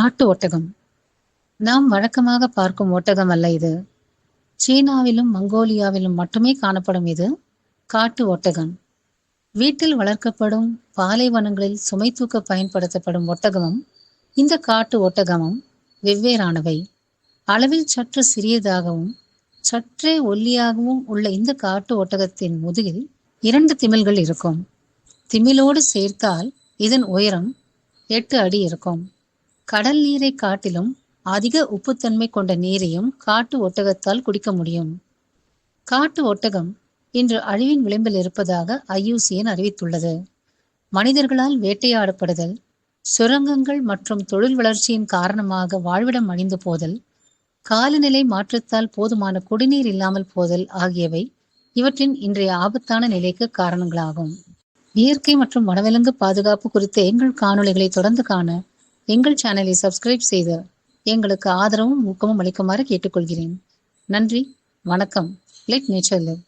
காட்டு ஒட்டகம். நாம் வழக்கமாக பார்க்கும் ஒட்டகம் அல்ல இது. சீனாவிலும் மங்கோலியாவிலும் மட்டுமே காணப்படும் இது காட்டு ஒட்டகம். வீட்டில் வளர்க்கப்படும் பாலைவனங்களில் சுமை தூக்க பயன்படுத்தப்படும் ஒட்டகமும் இந்த காட்டு ஒட்டகமும் வெவ்வேறானவை. அளவில் சற்று சிறியதாகவும் சற்றே ஒல்லியாகவும் உள்ள இந்த காட்டு ஒட்டகத்தின் முதுகில் இரண்டு திமில்கள் இருக்கும். திமிலோடு சேர்த்தால் இதன் உயரம் எட்டு அடி இருக்கும். கடல் நீரை காட்டிலும் அதிக உப்புத்தன்மை கொண்ட நீரையும் காட்டு ஒட்டகத்தால் குடிக்க முடியும். காட்டு ஒட்டகம் இன்று அழிவின் விளிம்பில் இருப்பதாக ஐயூசிஎன் அறிவித்துள்ளது. மனிதர்களால் வேட்டையாடப்படுதல் சுரங்கங்கள் மற்றும் தொழில் வளர்ச்சியின் காரணமாக வாழ்விடம் அழிந்து போதல் காலநிலை மாற்றத்தால் போதுமான குடிநீர் இல்லாமல் போதல் ஆகியவை இவற்றின் இன்றைய ஆபத்தான நிலைக்கு காரணங்களாகும். இயற்கை மற்றும் வனவிலங்கு பாதுகாப்பு குறித்த எங்கள் காணொளிகளை தொடர்ந்து காண எங்கள் சேனலை சப்ஸ்கிரைப் செய்து எங்களுக்கு ஆதரவும் ஊக்கமும் அளிக்குமாறு கேட்டுக்கொள்கிறேன். நன்றி வணக்கம். Let nature love